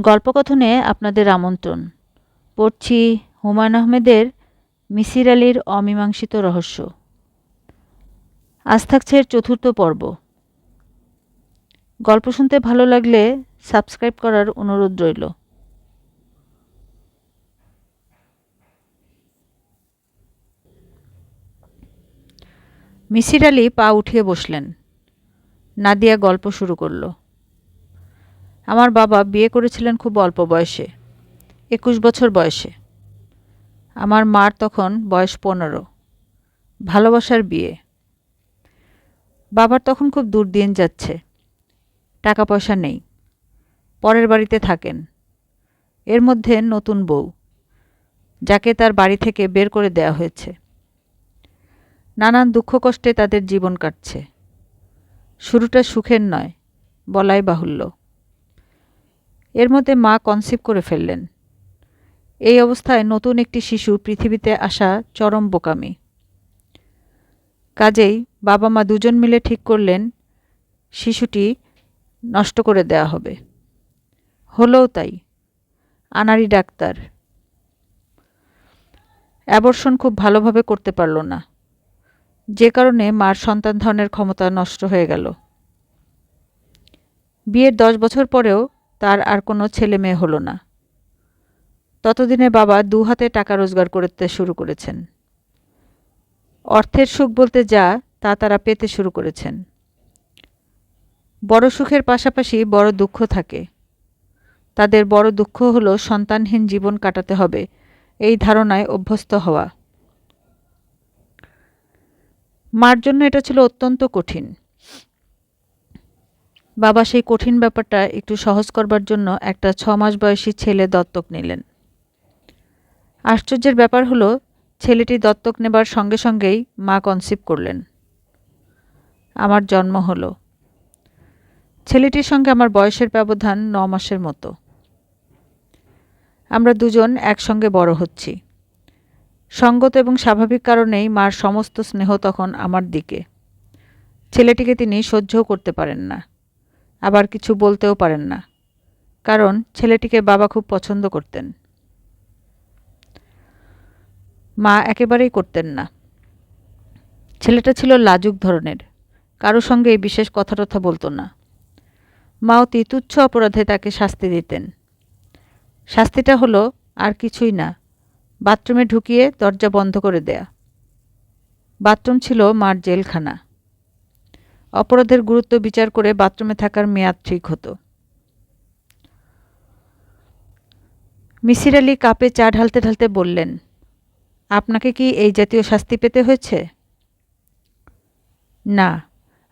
গল্পকথনে আপনাদের আমন্ত্রণ। পড়ছি হুমায়ুন আহমেদের মিসির আলীর অমীমাংসিত রহস্য। আজ থাকছে এর চতুর্থ পর্ব। গল্প শুনতে ভালো লাগলে সাবস্ক্রাইব করার অনুরোধ রইল। মিসির আলী পা উঠিয়ে বসলেন। নাদিয়া গল্প শুরু করল। আমার বাবা বিয়ে করেছিলেন খুব অল্প বয়সে, একুশ বছর বয়সে। আমার মার তখন বয়স পনেরো। ভালোবাসার বিয়ে। বাবার তখন খুব দূর দিন যাচ্ছে। টাকা পয়সা নেই। পরের বাড়িতে থাকেন। এর মধ্যে নতুন বউ, যাকে তার বাড়ি থেকে বের করে দেয়া হয়েছে। নানান দুঃখ কষ্টে তাদের জীবন কাটছে। শুরুটা সুখের নয়, বলাই বাহুল্য। এর মধ্যে মা কনসিভ করে ফেললেন। এই অবস্থায় নতুন একটি শিশু পৃথিবীতে আসা চরম বোকামি। কাজেই বাবা মা দুজন মিলে ঠিক করলেন, শিশুটি নষ্ট করে দেয়া হবে। হলোও তাই আনারি ডাক্তার। অ্যাবর্ষণ খুব ভালোভাবে করতে পারল না। যে কারণে মার সন্তান ধারণের ক্ষমতা নষ্ট হয়ে গেল। বিয়ের দশ বছর পরেও তার আর কোনো ছেলে মেয়ে হলো না। ততদিনে বাবা দু হাতে টাকা রোজগার করতে শুরু করেছেন। অর্থের সুখ বলতে যা, তা তারা পেতে শুরু করেছেন। বড় সুখের পাশাপাশি বড় দুঃখ থাকে। তাদের বড় দুঃখ হলো সন্তানহীন জীবন কাটাতে হবে, এই ধারণায় অভ্যস্ত হওয়া। মার জন্য এটা ছিল অত্যন্ত কঠিন। বাবা সেই কঠিন ব্যাপারটা একটু সহজ করবার জন্য একটা ছ মাস বয়সী ছেলে দত্তক নিলেন। আশ্চর্যের ব্যাপার হলো, ছেলেটি দত্তক নেবার সঙ্গে সঙ্গেই মা কনসিভ করলেন। আমার জন্ম হলো। ছেলেটির সঙ্গে আমার বয়সের ব্যবধান ন মাসের মতো। আমরা দুজন একসঙ্গে বড় হচ্ছি। সঙ্গত এবং স্বাভাবিক কারণেই মার সমস্ত স্নেহ তখন আমার দিকে। ছেলেটিকে তিনি সহ্যও করতে পারেন না। আবার কিছু বলতেও পারেন না। কারণ ছেলেটিকে বাবা খুব পছন্দ করতেন। মা একেবারেই করতেন না। ছেলেটা ছিল লাজুক ধরনের। কারও সঙ্গে বিশেষ কথা টথা বলতো না। মা অতি তুচ্ছ অপরাধে তাকে শাস্তি দিতেন। শাস্তিটা হলো আর কিছুই না, বাথরুমে ঢুকিয়ে দরজা বন্ধ করে দেয়া। বাথরুম ছিল মার জেলখানা। অপরাধের গুরুত্ব বিচার করে বাথরুমে থাকার মেয়াদ ঠিক হতো। মিসির আলী কাপে চা ঢালতে ঢালতে বললেন, আপনাকে কি এই জাতীয় শাস্তি পেতে হয়েছে? না,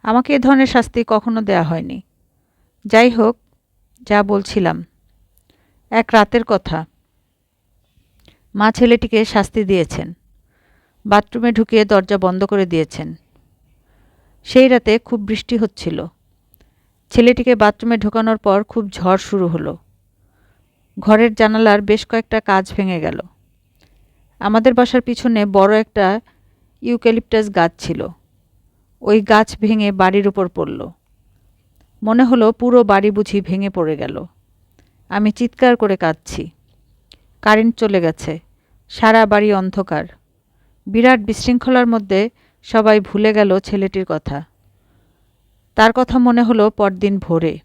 আমাকে এ ধরনের শাস্তি কখনো দেয়া হয়নি। যাই হোক, যা বলছিলাম, এক রাতের কথা। মা ছেলেটিকে শাস্তি দিয়েছেন। বাথরুমে ঢুকিয়ে দরজা বন্ধ করে দিয়েছেন। সেই রাতে খুব বৃষ্টি হচ্ছিল। ছেলেটিকে বাথরুমে ঢোকানোর পর খুব ঝড় শুরু হলো। ঘরের জানালার বেশ কয়েকটা কাজ ভেঙে গেল। আমাদের বাসার পিছনে বড় একটা ইউক্যালিপটাস গাছ ছিল। ওই গাছ ভেঙে বাড়ির উপর পড়ল। মনে হলো পুরো বাড়ি বুঝি ভেঙে পড়ে গেল। আমি চিৎকার করে কাঁদছি। কারেন্ট চলে গেছে। সারা বাড়ি অন্ধকার। বিরাট বিশৃঙ্খলার মধ্যে সবাই ভুলে গেল ছেলেটির কথা। তার কথা মনে হলো পরদিন ভোরে।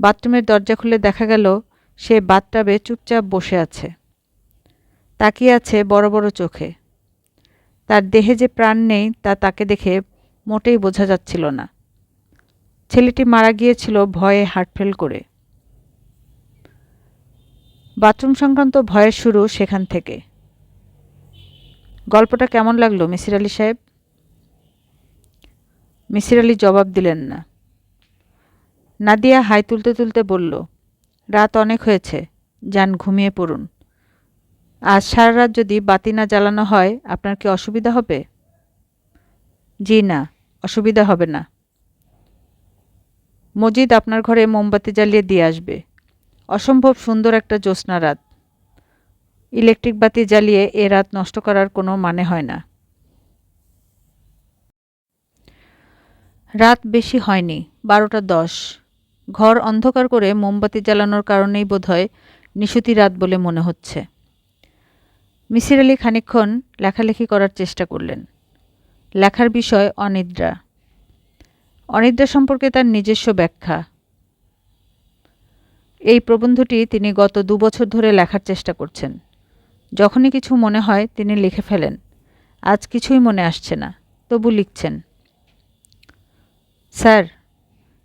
বাথরুমের দরজা খুলে দেখা গেল সে বাথটাবে চুপচাপ বসে আছে। তাকিয়ে আছে বড় বড় চোখে। তার দেহে যে প্রাণ নেই তা তাকে দেখে মোটেই বোঝা যাচ্ছিল না। ছেলেটি মারা গিয়েছিল ভয়ে হার্টফেল করে। বাথরুম সংক্রান্ত ভয়ের শুরু সেখান থেকে। গল্পটা কেমন লাগল মিসির আলি সাহেব? মিসির আলি জবাব দিলেন না। নাদিয়া হাই তুলতে তুলতে বলল, রাত অনেক হয়েছে, যান ঘুমিয়ে পড়ুন। আজ সারা রাত যদি বাতি না জ্বালানো হয়, আপনার কি অসুবিধা হবে? জি না, অসুবিধা হবে না। মজিদ আপনার ঘরে মোমবাতি জ্বালিয়ে দিয়ে আসবে। অসম্ভব সুন্দর একটা জ্যোৎস্না রাত। ইলেকট্রিক বাতি জ্বালিয়ে এ রাত নষ্ট করার কোনো মানে হয় না। রাত বেশি হয়নি, বারোটা দশ। ঘর অন্ধকার করে মোমবাতি জ্বালানোর কারণেই বোধহয় নিশুতি রাত বলে মনে হচ্ছে। মিসির আলি খানিকক্ষণ লেখালেখি করার চেষ্টা করলেন। লেখার বিষয় অনিদ্রা। অনিদ্রা সম্পর্কে তার নিজস্ব ব্যাখ্যা। এই প্রবন্ধটি তিনি গত দু বছর ধরে লেখার চেষ্টা করছেন। যখনই কিছু মনে হয় তিনি লিখে ফেলেন। আজ কিছুই মনে আসছে না, তবু লিখছেন। স্যার,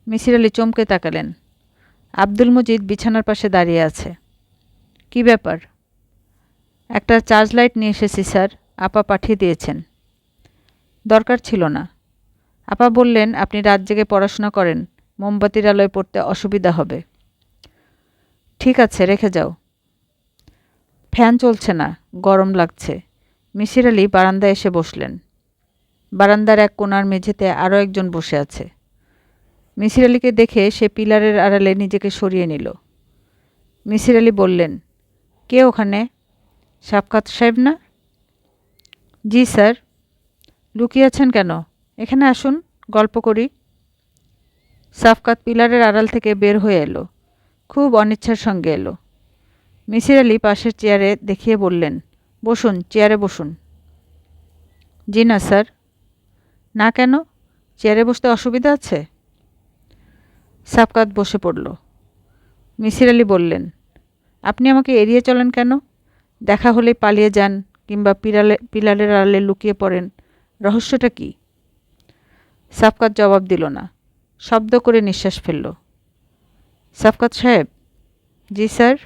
মিসির আলি চমকে তাকালেন। আব্দুল মজিদ বিছানার পাশে দাঁড়িয়ে আছে। কি ব্যাপার? একটা চার্জ লাইট নিয়ে এসেছি, স্যার। আপা পাঠিয়ে দিয়েছেন। দরকার ছিল না। আপা বললেন, আপনি রাত জেগে পড়াশোনা করেন, মোমবাতির আলোয় পড়তে অসুবিধা হবে। ঠিক আছে, রেখে যাও। ফ্যান চলছে না, গরম লাগছে। মিসির আলি বারান্দায় এসে বসলেন। বারান্দার এক কোণার মেঝেতে আরও একজন বসে আছে। মিসির আলিকে দেখে সে পিলারের আড়ালে নিজেকে সরিয়ে নিল। মিসির আলি বললেন, কে ওখানে? সাবকাত সাহেব না? জি, স্যার। লুকিয়ে আছেন কেন? এখানে আসুন, গল্প করি। সাফকাত পিলারের আড়াল থেকে বের হয়ে এলো। খুব অনিচ্ছার সঙ্গে এলো। মিসির আলি পাশের চেয়ারে দেখিয়ে বললেন, বসুন, চেয়ারে বসুন। জি না, স্যার। না কেন? চেয়ারে বসতে অসুবিধা আছে? সাবকাত বসে পড়ল। মিসির আলি বললেন, আপনি আমাকে এড়িয়ে চলেন কেন? দেখা হলে পালিয়ে যান কিংবা পিলালে পিলারের আড়ালে লুকিয়ে পড়েন। রহস্যটা কি? সাফকাত জবাব দিল না, শব্দ করে নিঃশ্বাস ফেলল। সাফকাত সাহেব? জি, স্যার।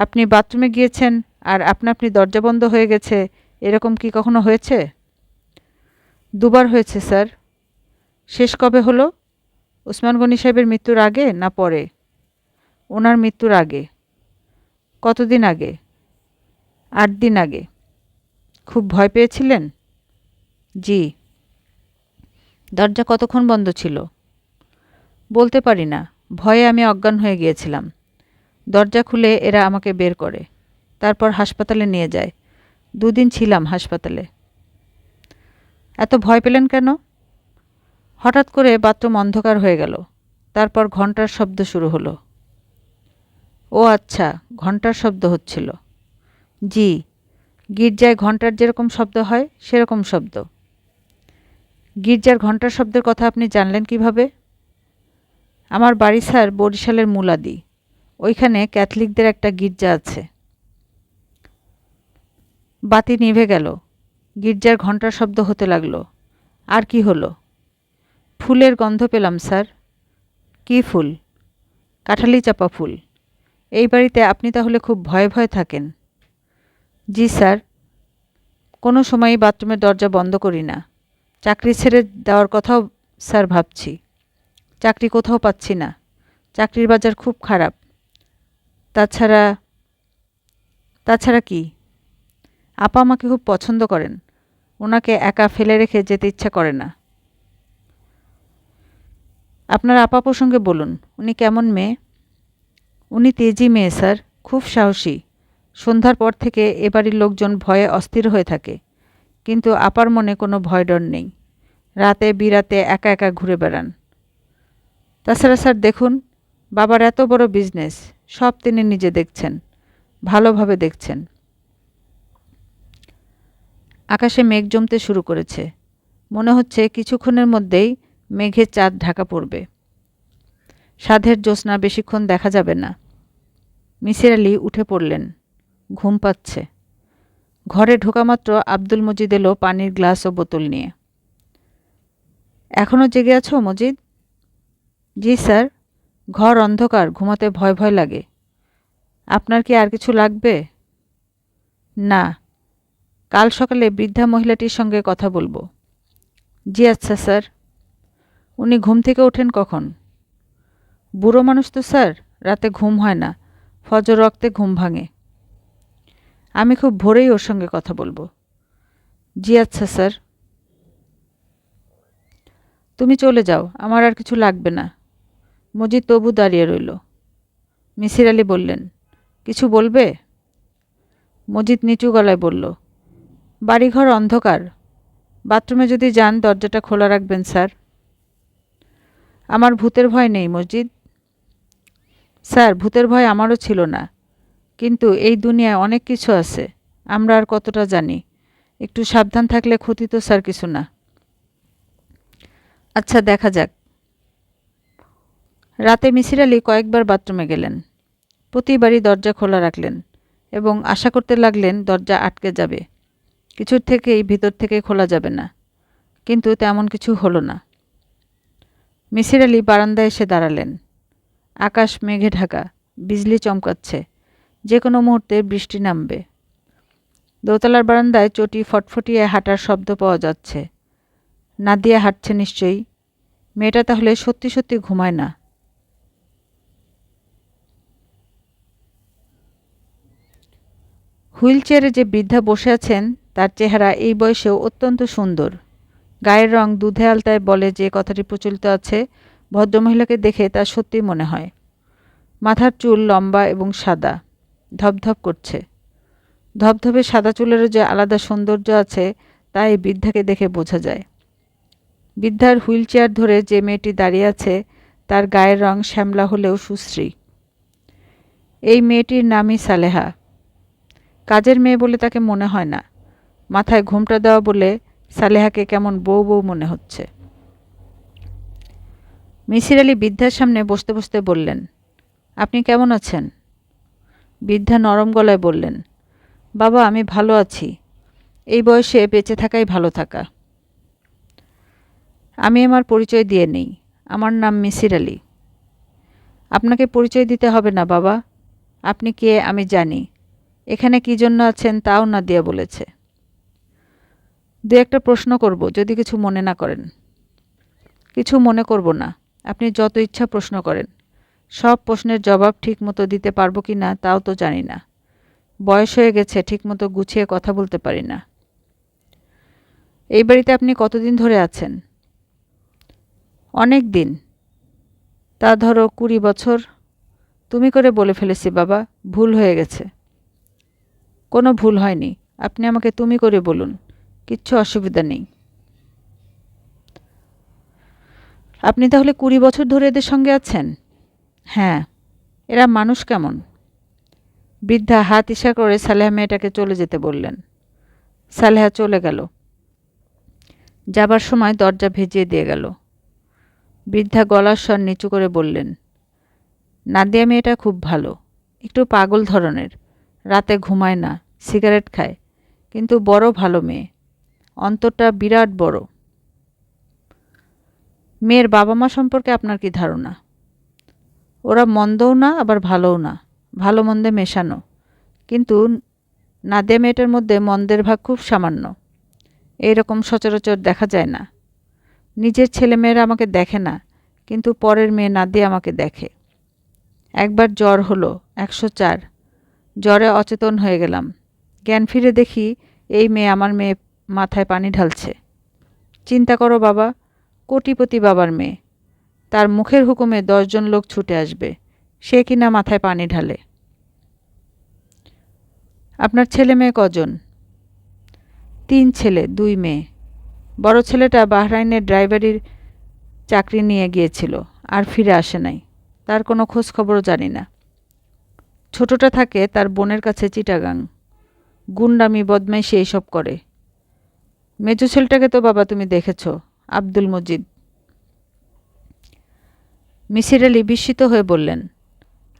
আপনি বাথরুমে গিয়েছেন আর আপনা আপনি দরজা বন্ধ হয়ে গেছে, এরকম কি কখনো হয়েছে? দুবার হয়েছে, স্যার। শেষ কবে হলো? ওসমান গনি সাহেবের মৃত্যুর আগে না পরে? ওনার মৃত্যুর আগে। কতদিন আগে? আট দিন আগে। খুব ভয় পেয়েছিলেন? জি। দরজা কতক্ষণ বন্ধ ছিল? বলতে পারি না। ভয়ে আমি অজ্ঞান হয়ে গিয়েছিলাম। দরজা খুলে এরা আমাকে বের করে। তারপর হাসপাতালে নিয়ে যায়। দুদিন ছিলাম হাসপাতালে। এত ভয় পেলেন কেন? হঠাৎ করে বাথরুম অন্ধকার হয়ে গেল। তারপর ঘণ্টার শব্দ শুরু হলো। ও আচ্ছা ঘণ্টার শব্দ হচ্ছিল। জি, গির্জায় ঘণ্টার যেরকম শব্দ হয়, সেরকম শব্দ। গির্জার ঘণ্টার শব্দের কথা আপনি জানলেন কীভাবে? আমার বাড়ি স্যার বরিশালের মুলাদি। ওইখানে ক্যাথলিকদের একটা গির্জা আছে। বাতি নিভে গেল। গির্জার ঘণ্টার শব্দ হতে লাগল। আর কি হলো? ফুলের গন্ধ পেলাম, স্যার। কি ফুল? কাঁঠালি চাপা ফুল। এই বাড়িতে আপনি তাহলে খুব ভয়ে ভয়ে থাকেন। জি, স্যার। কোনো সময়ই বাথরুমের দরজা বন্ধ করি না। চাকরি ছেড়ে দেওয়ার কথাও স্যার ভাবছি। চাকরি কোথাও পাচ্ছি না। চাকরির বাজার খুব খারাপ। তাছাড়া তাছাড়া কি? আপা আমাকে খুব পছন্দ করেন। ওনাকে একা ফেলে রেখে যেতে ইচ্ছা করে না। আপনার আপা প্রসঙ্গে বলুন, উনি কেমন মেয়ে? উনি তেজি মেয়ে, স্যার। খুব সাহসী। সন্ধ্যার পর থেকে এ বাড়ির লোকজন ভয়ে অস্থির হয়ে থাকে। কিন্তু আপার মনে কোনো ভয় ডর নেই। রাতে, বিরাতে একা একা ঘুরে বেড়ান। তাছাড়া, স্যার, দেখুন বাবার এত বড় বিজনেস সব তিনি নিজে দেখছেন, ভালোভাবে দেখছেন। আকাশে মেঘ জমতে শুরু করেছে। মনে হচ্ছে কিছুক্ষণের মধ্যেই মেঘে চাঁদ ঢাকা পড়বে। সাধের জ্যোৎস্না বেশিক্ষণ দেখা যাবে না। মিসির আলি উঠে পড়লেন, ঘুম পাচ্ছে। ঘরে ঢোকামাত্র আব্দুল মজিদ এলো পানির গ্লাস ও বোতল নিয়ে। এখনও জেগে আছো মজিদ? জি, স্যার। ঘর অন্ধকার, ঘুমাতে ভয় ভয় লাগে। আপনার কি আর কিছু লাগবে? না। কাল সকালে বৃদ্ধা মহিলাটির সঙ্গে কথা বলব। জি আচ্ছা স্যার। উনি ঘুম থেকে ওঠেন কখন? বুড়ো মানুষ তো, স্যার। রাতে ঘুম হয় না। ফজর রক্তে ঘুম ভাঙে। আমি খুব ভোরেই ওর সঙ্গে কথা বলব। জি আচ্ছা স্যার। তুমি চলে যাও। আমার আর কিছু লাগবে না। মজিদ তবু দাঁড়িয়ে রইল। মিসির আলি বললেন, কিছু বলবে? মজিদ নিচু গলায় বলল, বাড়িঘর অন্ধকার। বাথরুমে যদি যান, দরজাটা খোলা রাখবেন, স্যার। আমার ভূতের ভয় নেই মসজিদ স্যার, ভূতের ভয় আমারও ছিল না, কিন্তু এই দুনিয়ায় অনেক কিছু আছে, আমরা আর কতটা জানি। একটু সাবধান থাকলে ক্ষতি তো, স্যার, কিছু না। আচ্ছা দেখা যাক। রাতে মিসির আলি কয়েকবার বাথরুমে গেলেন। প্রতিবারই দরজা খোলা রাখলেন এবং আশা করতে লাগলেন দরজা আটকে যাবে। কিছুর থেকেই ভিতর থেকে খোলা যাবে না, কিন্তু তেমন কিছু হলো না। মিসির আলি বারান্দায় এসে দাঁড়ালেন। আকাশ মেঘে ঢাকা, বিজলি চমকাচ্ছে যে কোনো মুহূর্তে বৃষ্টি নামবে। দোতলার বারান্দায় চটি ফটফটিয়ে হাঁটার শব্দ পাওয়া যাচ্ছে। নাদিয়া হাঁটছে নিশ্চয়ই। মেয়েটা তাহলে সত্যি সত্যি ঘুমায় না। হুইল চেয়ারে যে বৃদ্ধা বসে আছেন, তার চেহারা এই বয়সেও অত্যন্ত সুন্দর। গায়ের রং দুধে আলতায় বলে যে কথাটি প্রচলিত আছে, ভদ্রমহিলাকে দেখে তা সত্যি মনে হয়। মাথার চুল লম্বা এবং সাদা, ধপধপ করছে। ধবধবে সাদা চুলেরও যে আলাদা সৌন্দর্য আছে, তা এই বৃদ্ধাকে দেখে বোঝা যায়। বৃদ্ধার হুইল চেয়ার ধরে যে মেয়েটি দাঁড়িয়ে আছে, তার গায়ের রং শ্যামলা হলেও সুশ্রী। এই মেয়েটির নামই সালেহা। কাজের মেয়ে বলে তাকে মনে হয় না। মাথায় ঘুমটা দেওয়া বলে সালেহাকে কেমন বউ বউ মনে হচ্ছে। মিসির আলী বৃদ্ধার সামনে বসতে বসতে বললেন, আপনি কেমন আছেন? বৃদ্ধা নরম গলায় বললেন, বাবা, আমি ভালো আছি। এই বয়সে বেঁচে থাকাই ভালো থাকা। আমি আমার পরিচয় দিয়ে নেই। আমার নাম মিসির আলী। আপনাকে পরিচয় দিতে হবে না বাবা। আপনি কে আমি জানি। এখানে কী জন্য আছেন তাও না দিয়ে বলেছে। দু একটা প্রশ্ন করব, যদি কিছু মনে না করেন। কিছু মনে করব না, আপনি যত ইচ্ছা প্রশ্ন করেন। সব প্রশ্নের জবাব ঠিক মতো দিতে পারব কি না তাও তো জানি না। বয়স হয়ে গেছে, ঠিকমতো গুছিয়ে কথা বলতে পারি না। এই বাড়িতে আপনি কতদিন ধরে আছেন? অনেক দিন। তা ধরো কুড়ি বছর। তুমি করে বলে ফেলেছি বাবা, ভুল হয়ে গেছে। কোনো ভুল হয়নি। আপনি আমাকে তুমি করে বলুন, কিচ্ছু অসুবিধা নেই। আপনি তাহলে কুড়ি বছর ধরে এদের সঙ্গে আছেন? হ্যাঁ। এরা মানুষ কেমন? বৃদ্ধা হাত ইশা করে সালেহা মেয়েটাকে চলে যেতে বললেন। সালেহা চলে গেল। যাবার সময় দরজা ভেজিয়ে দিয়ে গেল। বৃদ্ধা গলার স্বর নিচু করে বললেন, নাদিয়া মেয়েটা খুব ভালো, একটু পাগল ধরনের। রাতে ঘুমায় না, সিগারেট খায়। কিন্তু বড় ভালো মেয়ে। অন্তরটা বিরাট বড়। মেয়ের বাবা মা সম্পর্কে আপনার কি ধারণা? ওরা মন্দও না, আবার ভালোও না। ভালো মন্দে মেশানো। কিন্তু নাদিয়া মেয়েটার মধ্যে মন্দের ভাগ খুব সামান্য। এই রকম সচরাচর দেখা যায় না। নিজের ছেলেমেয়েরা আমাকে দেখে না, কিন্তু পরের মেয়ে নাদিয়া আমাকে দেখে। একবার জ্বর হলো, একশো চার। জ্বরে অচেতন হয়ে গেলাম। জ্ঞান ফিরে দেখি, এই মেয়ে আমার মেয়ে মাথায় পানি ঢালছে। চিন্তা করো বাবা, কোটিপতি বাবার মেয়ে। তার মুখের হুকুমে দশজন লোক ছুটে আসবে। সে কিনা মাথায় পানি ঢালে। আপনার ছেলে মেয়ে কজন? তিন ছেলে, দুই মেয়ে। বড় ছেলেটা বাহরাইনের ড্রাইভারির চাকরি নিয়ে গিয়েছিল, আর ফিরে আসে নাই। তার কোনো খোঁজ খবরও জানি না। ছোটটা থাকে তার বোনের কাছে চিটাগাং। গুন্ডামি, বদমাইশি এইসব করে। মেজো ছেলেটাকে তো বাবা তুমি দেখেছ, আব্দুল মজিদ। মিসির আলী বিস্মিত হয়ে বললেন,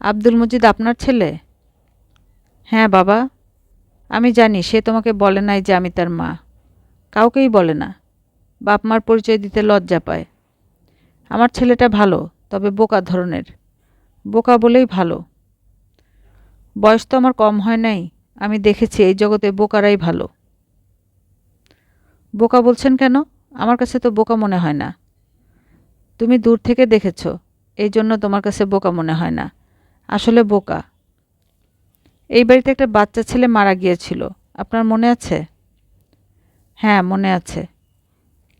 আব্দুল মজিদ আপনার ছেলে? হ্যাঁ বাবা। আমি জানি, সে তোমাকে বলে নাই যে আমি তার মা। কাউকেই বলে না। বাপ মার পরিচয় দিতে লজ্জা পায়। আমার ছেলেটা ভালো, তবে বোকা ধরনের। বোকা বলেই ভালো। বয়স তো আমার কম হয় নাই। আমি দেখেছি এই জগতে বোকারাই ভালো। বোকা বলছেন কেন? আমার কাছে তো বোকা মনে হয় না। তুমি দূর থেকে দেখেছ, এই জন্য তোমার কাছে বোকা মনে হয় না। আসলে বোকা। এই বাড়িতে একটা বাচ্চা ছেলে মারা গিয়েছিল। আপনার মনে আছে? হ্যাঁ মনে আছে।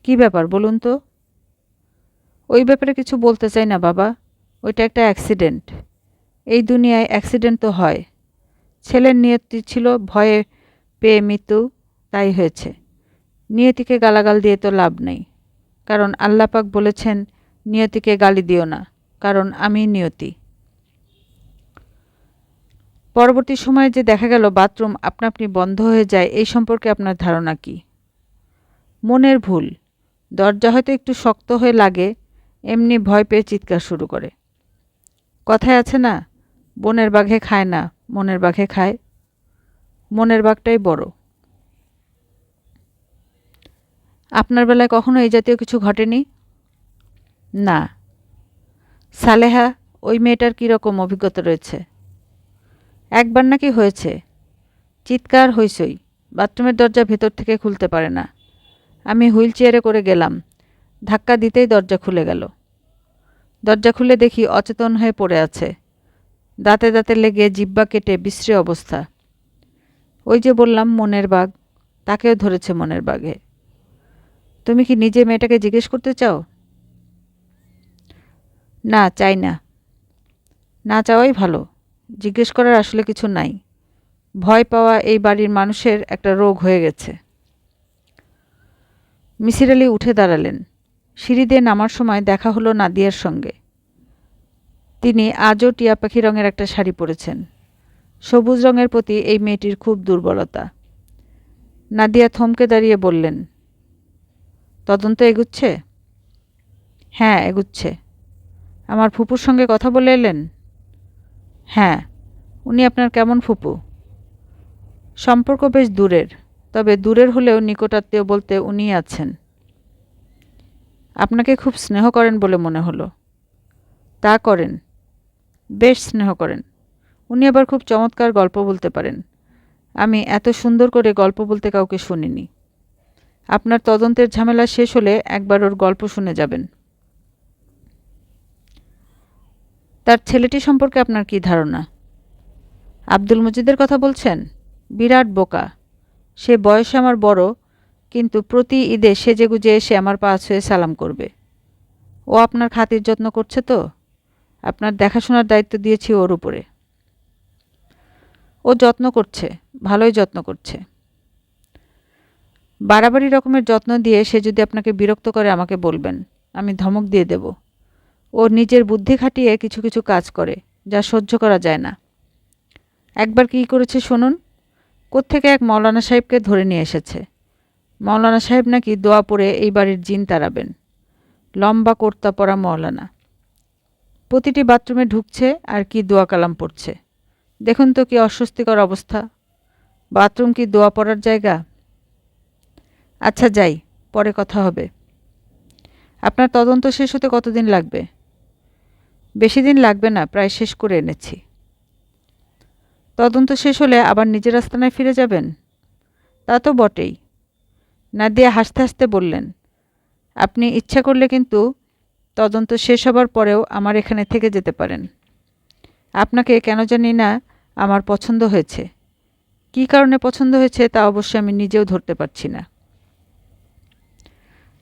কি ব্যাপার বলুন তো? ওই ব্যাপারে কিছু বলতে চাই না বাবা। ওইটা একটা অ্যাক্সিডেন্ট। এই দুনিয়ায় অ্যাক্সিডেন্ট তো হয়। ছেলের নিয়তি ছিল ভয়ে পেয়ে মৃত্যু, তাই হয়েছে। নিয়তিকে গালাগাল দিয়ে তো লাভ নেই। কারণ আল্লাপাক বলেছেন, নিয়তিকে গালি দিও না, কারণ আমি নিয়তি। পরবর্তী সময়ে যে দেখা গেল বাথরুম আপনা আপনি বন্ধ হয়ে যায়, এই সম্পর্কে আপনার ধারণা কি? মনের ভুল। দরজা হয়তো একটু শক্ত হয়ে লাগে, এমনি ভয় পেয়ে চিৎকার শুরু করে। কথায় আছে না, বনের বাঘে খায় না মনের বাঘে খায়। মনের বাঘটাই বড়। আপনার বেলায় কখনো এই জাতীয় কিছু ঘটেনি? না। সালেহা, ওই মেয়েটার কীরকম অভিজ্ঞতা রয়েছে? একবার নাকি হয়েছে? চিৎকার হইসই বাথরুমের দরজা ভেতর থেকে খুলতে পারে না। আমি হুইল চেয়ারে করে গেলাম। ধাক্কা দিতেই দরজা খুলে গেল। দরজা খুলে দেখি অচেতন হয়ে পড়ে আছে। দাঁতে দাঁতে লেগে জিব্বা কেটে বিশ্রী অবস্থা। ওই যে বললাম, মনের বাঘ। তাকেও ধরেছে মনের বাঘে। তুমি কি নিজে মেয়েটাকে জিজ্ঞেস করতে চাও? না, চাই না। না চাওয়াই ভালো। জিজ্ঞেস করার আসলে কিছু নাই। ভয় পাওয়া এই বাড়ির মানুষের একটা রোগ হয়ে গেছে। মিসির আলি উঠে দাঁড়ালেন। সিঁড়ি দিয়ে নামার সময় দেখা হলো নাদিয়ার সঙ্গে। তিনি আজও টিয়া পাখি রঙের একটা শাড়ি পরেছেন। সবুজ রঙের প্রতি এই মেয়েটির খুব দুর্বলতা। নাদিয়া থমকে দাঁড়িয়ে বললেন, তদন্ত এগুচ্ছে? হ্যাঁ এগুচ্ছে। আমার ফুপুর সঙ্গে কথা বলে এলেন? হ্যাঁ উনি আপনার কেমন ফুপু? সম্পর্ক বেশ দূরের, তবে দূরের হলেও নিকটাত্মীয় বলতে উনি আছেন। আপনাকে খুব স্নেহ করেন বলে মনে হলো। তা করেন। বেশ স্নেহ করেন। উনি আবার খুব চমৎকার গল্প বলতে পারেন। আমি এত সুন্দর করে গল্প বলতে কাউকে শুনিনি। আপনার তদন্তের ঝামেলা শেষ হলে একবার ওর গল্প শুনে যাবেন। তার ছেলেটি সম্পর্কে আপনার কি ধারণা? আব্দুল মজিদের কথা বলছেন? বিরাট বোকা। সে বয়সে আমার বড়, কিন্তু প্রতি ঈদে সেজে গুজে এসে আমার পা ছুঁয়ে সালাম করবে। ও আপনার খাতির যত্ন করছে তো? আপনার দেখাশোনার দায়িত্ব দিয়েছি ওর উপরে। ও যত্ন করছে, ভালোই যত্ন করছে। বাড়াবাড়ি রকমের যত্ন দিয়ে সে যদি আপনাকে বিরক্ত করে, আমাকে বলবেন। আমি ধমক দিয়ে দেব। ও নিজের বুদ্ধি খাটিয়ে কিছু কিছু কাজ করে, যা সহ্য করা যায় না। একবার কী করেছে শুনুন। কোত্থেকে এক মৌলানা সাহেবকে ধরে নিয়ে এসেছে। মৌলানা সাহেব নাকি দোয়া পড়ে এই বাড়ির জিন তাড়াবেন। লম্বা, কর্তা পরা মৌলানা। প্রতিটি বাথরুমে ঢুকছে আর কি দোয়া কালাম পড়ছে। দেখুন তো কি অস্বস্তিকর অবস্থা। বাথরুম কি দোয়া পড়ার জায়গা? আচ্ছা যাই, পরে কথা হবে। আপনার তদন্ত শেষ হতে কতদিন লাগবে? বেশি দিন লাগবে না, প্রায় শেষ করে এনেছি। তদন্ত শেষ হলে আবার নিজের আস্তানায় ফিরে যাবেন? তা তো বটেই। নাদিয়া হাসতে হাসতে বললেন, আপনি ইচ্ছা করলে কিন্তু তদন্ত শেষ হবার পরেও আমার এখানে থেকে যেতে পারেন। আপনাকে কেন জানি না আমার পছন্দ হয়েছে। কী কারণে পছন্দ হয়েছে তা অবশ্যই আমি নিজেও ধরতে পারছি না।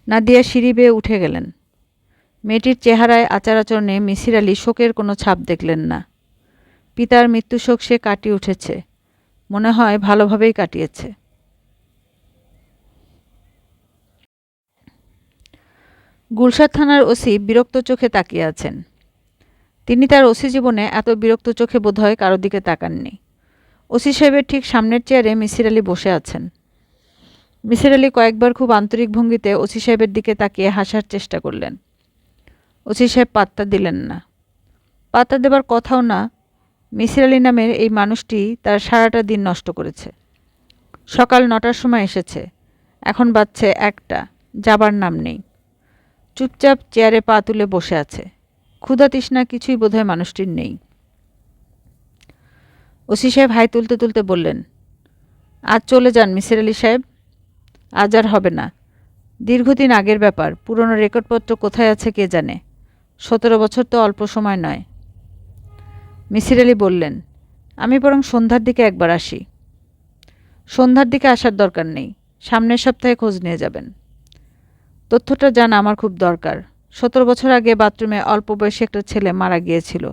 নাদিয়া সিঁড়ি বেয়ে উঠে গেলেন। মেয়েটির চেহারায় আচার আচরণে মিসির আলি শোকের কোনো ছাপ দেখলেন না। পিতার মৃত্যু শোক সে কাটিয়ে উঠেছে। মনে হয় ভালোভাবেই কাটিয়েছে। গুলশাদ থানার ওসি বিরক্ত চোখে তাকিয়ে আছেন। তিনি তার ওসি জীবনে এত বিরক্ত চোখে বোধহয় কারও দিকে তাকাননি। ওসি সাহেবের ঠিক সামনের চেয়ারে মিসির আলি বসে আছেন। মিসির আলি কয়েকবার খুব আন্তরিক ভঙ্গিতে ওসি সাহেবের দিকে তাকিয়ে হাসার চেষ্টা করলেন। ওসি সাহেব পাত্তা দিলেন না। পাত্তা দেবার কথাও না, মিসির আলী নামের এই মানুষটি তার সারাটা দিন নষ্ট করেছে। সকাল নটার সময় এসেছে। এখন বাজছে একটা, যাবার নাম নেই। চুপচাপ চেয়ারে পা তুলে বসে আছে। ক্ষুধা তৃষ্ণা কিছুই বোধহয় মানুষটির নেই। ওসি সাহেব হাই তুলতে তুলতে বললেন, আজ চলে যান, মিসির আলি সাহেব। আজ আর হবে না। দীর্ঘদিন আগের ব্যাপার, পুরনো রেকর্ডপত্র কোথায় আছে কে জানে? সতেরো বছর তো অল্প সময় নয়। মিসির আলি বললেন, আমি বরং সন্ধ্যার দিকে একবার আসি। সন্ধ্যার দিকে আসার দরকার নেই। সামনের সপ্তাহে খোঁজ নিয়ে যাবেন। তথ্যটা জানা আমার খুব দরকার। সতেরো বছর আগে বাথরুমে অল্প বয়সী একটা ছেলে মারা গিয়েছিল।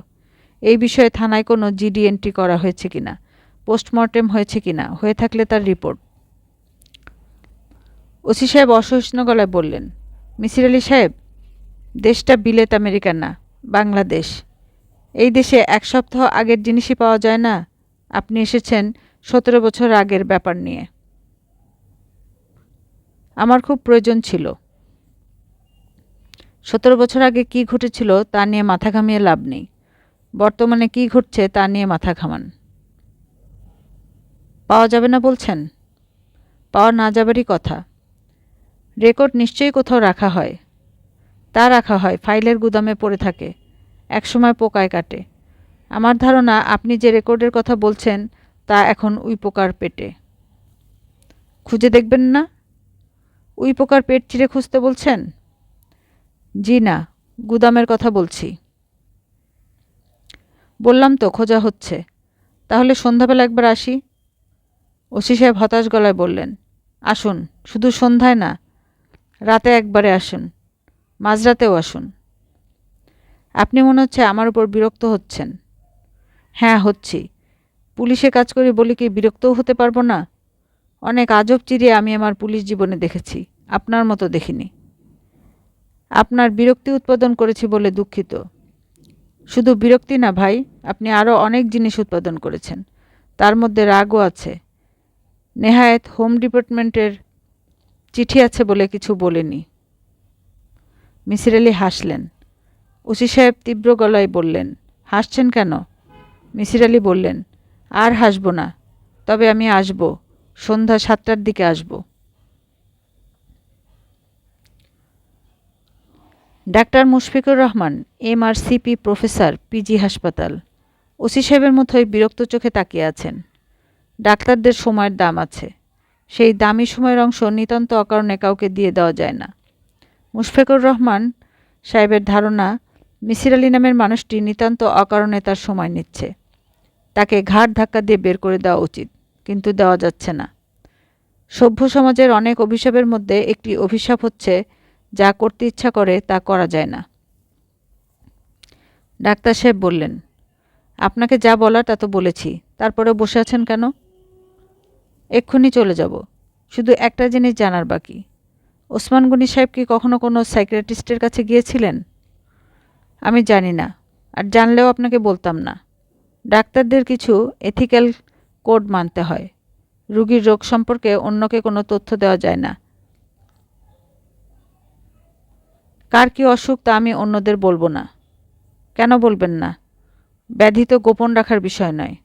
এই বিষয়ে থানায় কোনো জিডি এন্ট্রি করা হয়েছে কিনা? পোস্টমর্টেম হয়েছে কিনা? হয়ে থাকলে তার রিপোর্ট। ওসি সাহেব অসহিষ্ণু গলায় বললেন, মিসির আলি সাহেব, দেশটা বিলেত আমেরিকা না, বাংলাদেশ। এই দেশে এক সপ্তাহ আগের জিনিসই পাওয়া যায় না। আপনি এসেছেন সতেরো বছর আগের ব্যাপার নিয়ে। আমার খুব প্রয়োজন ছিল। সতেরো বছর আগে কি ঘটেছিল তা নিয়ে মাথা ঘামিয়ে লাভ নেই। বর্তমানে কি ঘটছে তা নিয়ে মাথা ঘামান। পাওয়া যাবে না বলছেন? পাওয়া না যাবারই কথা। রেকর্ড নিশ্চয়ই কোথাও রাখা হয়। তা রাখা হয়, ফাইলের গুদামে পড়ে থাকে, একসময় পোকায় কাটে। আমার ধারণা আপনি যে রেকর্ডের কথা বলছেন তা এখন উই পোকার পেটে। খুঁজে দেখবেন না? উই পোকার পেট চিরে খুঁজতে বলছেন? জি না, গুদামের কথা বলছি। বললাম তো, খোঁজা হচ্ছে। তাহলে সন্ধ্যাবেলা একবার আসি? ওসি সাহেব হতাশ গলায় বললেন, আসুন, শুধু সন্ধ্যায় না, রাতে একবারে আসুন, মাঝরাতেও আসুন। আপনি মনে হচ্ছে আমার উপর বিরক্ত হচ্ছেন। হ্যাঁ হচ্ছি। পুলিশে কাজ করি বলি কি বিরক্তও হতে পারব না? অনেক আজব চিরিয়ে আমি আমার পুলিশ জীবনে দেখেছি, আপনার মতো দেখিনি। আপনার বিরক্তি উৎপাদন করেছি বলে দুঃখিত। শুধু বিরক্তি না ভাই, আপনি আরও অনেক জিনিস উৎপাদন করেছেন। তার মধ্যে রাগও আছে। নেহায়েত হোম ডিপার্টমেন্টের চিঠি আছে বলে কিছু বলেনি। মিসির আলি হাসলেন। ওসি সাহেব তীব্র গলায় বললেন, হাসছেন কেন? মিসির আলি বললেন, আর হাসব না, তবে আমি আসব, সন্ধ্যা সাতটার দিকে আসব। Doctor Mushfiqur Rahman M R C P professor, P G হাসপাতাল। ওসি সাহেবের মতোই বিরক্ত চোখে তাকিয়ে আছেন। ডাক্তারদের সময়ের দাম আছে। সেই দামি সময়ের অংশ নিতান্ত অকারণে কাউকে দিয়ে দেওয়া যায় না। মুশফিকুর রহমান সাহেবের ধারণা, মিসির আলী নামের মানুষটি নিতান্ত অকারণে তার সময় নিচ্ছে। তাকে ঘাড় ধাক্কা দিয়ে বের করে দেওয়া উচিত, কিন্তু দেওয়া যাচ্ছে না। সভ্য সমাজের অনেক অভিশাপের মধ্যে একটি অভিশাপ হচ্ছে যা করতে ইচ্ছা করে তা করা যায় না। ডাক্তার সাহেব বললেন, আপনাকে যা বলার তা তো বলেছি তারপরে বসে আছেন কেন? এক্ষুনি চলে যাব, শুধু একটা জিনিস জানার বাকি। ওসমান গনি সাহেব কি কখনো কোনো সাইকিয়াট্রিস্টের কাছে গিয়েছিলেন? আমি জানি না, আর জানলেও আপনাকে বলতাম না। ডাক্তারদের কিছু এথিক্যাল কোড মানতে হয়। রুগীর রোগ সম্পর্কে অন্যকে কোনো তথ্য দেওয়া যায় না। কার কী অসুখ তা আমি অন্যদের বলব না। কেন বলবেন না? ব্যাধি তো গোপন রাখার বিষয় নয়।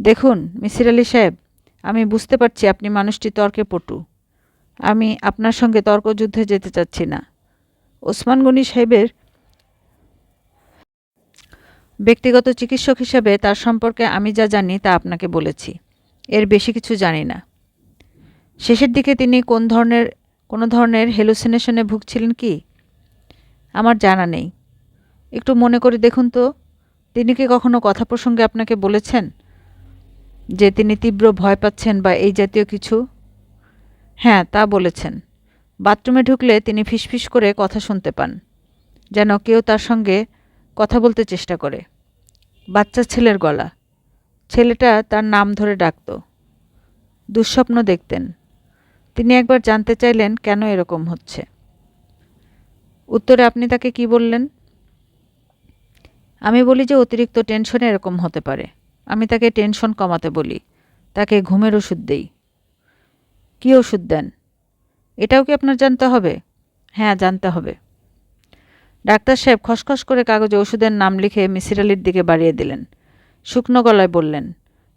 দেখুন, মিসির আলি সাহেব, আমি বুঝতে পারছি আপনি মানুষটি তর্কে পটু। আমি আপনার সঙ্গে তর্কযুদ্ধে যেতে চাচ্ছি না। ওসমান গনি সাহেবের ব্যক্তিগত চিকিৎসক হিসাবে তার সম্পর্কে আমি যা জানি তা আপনাকে বলেছি। এর বেশি কিছু জানি না। শেষের দিকে তিনি কোন ধরনের কোনো ধরনের হেলুসিনেশনে ভুগছিলেন কি? আমার জানা নেই। একটু মনে করে দেখুন তো, তিনি কি কখনো কথা প্রসঙ্গে আপনাকে বলেছেন যে তিনি তীব্র ভয় পাচ্ছেন বা এই জাতীয় কিছু? হ্যাঁ তা বলেছেন। বাথরুমে ঢুকলে তিনি ফিসফিস করে কথা শুনতে পান, যেন কেউ তার সঙ্গে কথা বলতে চেষ্টা করে। বাচ্চা ছেলের গলা। ছেলেটা তার নাম ধরে ডাকত। দুঃস্বপ্ন দেখতেন। তিনি একবার জানতে চাইলেন কেন এরকম হচ্ছে। উত্তরে আপনি তাকে কি বললেন? আমি বলি যে অতিরিক্ত টেনশনে এরকম হতে পারে। আমি তাকে টেনশন কমাতে বলি। তাকে ঘুমের ওষুধ দেই। কী ওষুধ দেন? এটাও কি আপনার জানতে হবে? হ্যাঁ জানতে হবে। ডাক্তার সাহেব খসখস করে কাগজে ওষুধের নাম লিখে মিসির আলির দিকে বাড়িয়ে দিলেন। শুকনো গলায় বললেন,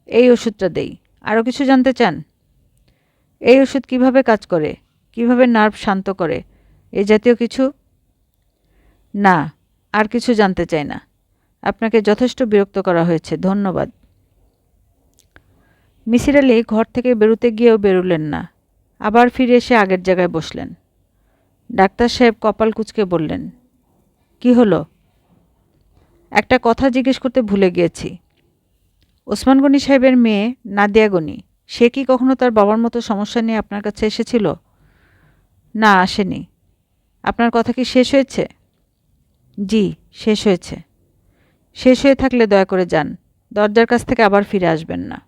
এই ওষুধটা দেই। আরও কিছু জানতে চান? এই ওষুধ কীভাবে কাজ করে? কীভাবে নার্ভ শান্ত করে? এ জাতীয় কিছু? না, আর কিছু জানতে চাই না। আপনাকে যথেষ্ট বিরক্ত করা হয়েছে, ধন্যবাদ। মিসির আলি ঘর থেকে বেরোতে গিয়েও বেরোলেন না। আবার ফিরে এসে আগের জায়গায় বসলেন। ডাক্তার সাহেব কপাল কুচকে বললেন, কি হলো? একটা কথা জিজ্ঞেস করতে ভুলে গিয়েছি। ওসমান গনি সাহেবের মেয়ে নাদিয়া গনি সে কি কখনো তার বাবার মতো সমস্যা নিয়ে আপনার কাছে এসেছিল? না, আসেনি। আপনার কথা কি শেষ হয়েছে? জি, শেষ হয়েছে। শেষ হয়ে থাকলে দয়া করে যান। দরজার কাছ থেকে আবার ফিরে আসবেন না।